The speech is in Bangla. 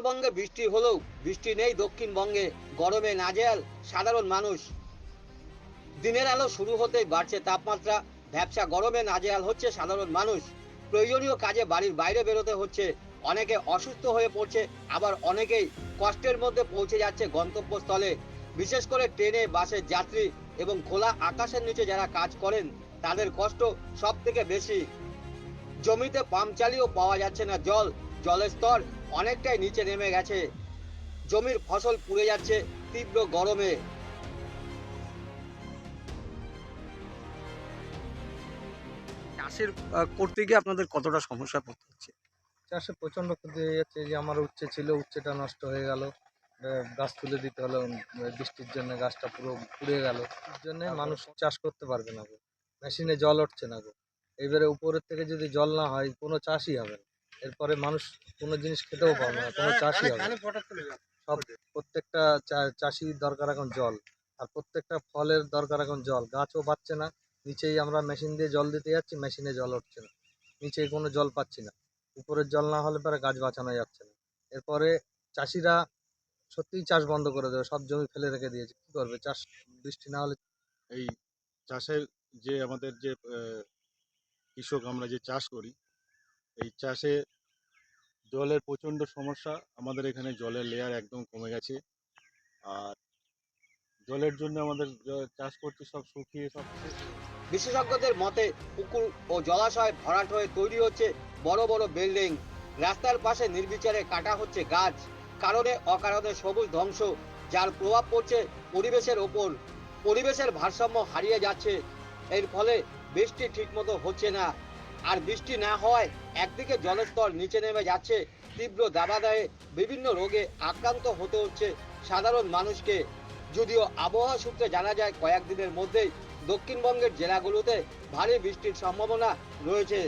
উত্তরবঙ্গে বৃষ্টি হলেও বৃষ্টি নেই দক্ষিণবঙ্গে। গরমে নাজেহাল, সাধারণ মানুষ। দিনের আলো শুরু হতেই বাড়ছে তাপমাত্রা। ভ্যাবসা গরমে নাজেহাল হচ্ছে সাধারণ মানুষ। প্রয়োজনীয় কাজে বাড়ির বাইরে বেরোতে হচ্ছে। অনেকে অসুস্থ হয়ে পড়ছে, আবার অনেকেই কষ্টের মধ্যে পৌঁছে যাচ্ছে গন্তব্যস্থলে। বিশেষ করে ট্রেনে বাসের যাত্রী এবং খোলা আকাশের নিচে যারা কাজ করেন, তাদের কষ্ট সব থেকে বেশি। জমিতে পাম্প চালিয়েও পাওয়া যাচ্ছে না জল। জলের স্তর অনেকটাই নিচে নেমে গেছে। জমির ফসল পুড়ে যাচ্ছে তীব্র গরমে। চাষের করতে গিয়ে আপনাদের কতটা সমস্যা পড়তে হচ্ছে? চাষে প্রচণ্ড ক্ষতি হয়ে যাচ্ছে যে আমার উচ্ছে ছিল উচ্ছেটা নষ্ট হয়ে গেল। গাছ তুলে দিতে হলো বৃষ্টির জন্য গাছটা পুরো পুড়ে গেল। এর জন্য মানুষ চাষ করতে পারবে না গো। মেশিনে জল উঠছে না গো। এবারে উপরের থেকে যদি জল না হয় কোনো চাষই হবে না। এরপরে মানুষ কোনো জিনিস খেতেও পারবে না কোনো চাষই হবে সব প্রত্যেকটা চা- চাষির দরকার এখন জল আর প্রত্যেকটা ফলের দরকার এখন জল। গাছও পাচ্ছে না নিচেই আমরা মেশিন দিয়ে জল দিতে যাচ্ছি মেশিনে জল উঠছে না। নিচে কোনো জল পাচ্ছি না। উপরের জল না হলে পরে গাছ বাঁচানো যাচ্ছে না। এরপরে চাষিরা সত্যিই চাষ বন্ধ করে দেবে সব জমি ফেলে রেখে দিয়েছে। কী করবে? চাষ বৃষ্টি না হলে এই চাষের যে আমাদের যে কৃষক আমরা যে চাষ করি এই চাষে জলের প্রচণ্ড সমস্যা। আমাদের এখানে জলের লেয়ার একদম কমে গেছে। আর জলের জন্য আমাদের চাষ করতে সব শুকিয়ে সব বিশেষজ্ঞদের মতে পুকুর ও জলাশয় ভরাট হয়ে তৈরি হচ্ছে বড় বড় বিল্ডিং রাস্তার পাশে নির্বিচারে কাটা হচ্ছে গাছ। কারণে অকারণে সবুজ ধ্বংস, যার প্রভাব পড়ছে পরিবেশের ওপর। পরিবেশের ভারসাম্য হারিয়ে যাচ্ছে। এর ফলে বৃষ্টি ঠিকমতো হচ্ছে না। আর বৃষ্টি না হওয়ায় একদিকে জলস্তর নিচে নেমে যাচ্ছে, তীব্র দাবাদায়ে বিভিন্ন রোগে আক্রান্ত হতে হচ্ছে সাধারণ মানুষকে। যদিও আবহাওয়া সূত্রে জানা যায়, কয়েকদিনের মধ্যেই দক্ষিণবঙ্গের জেলাগুলোতে ভারী বৃষ্টির সম্ভাবনা রয়েছে।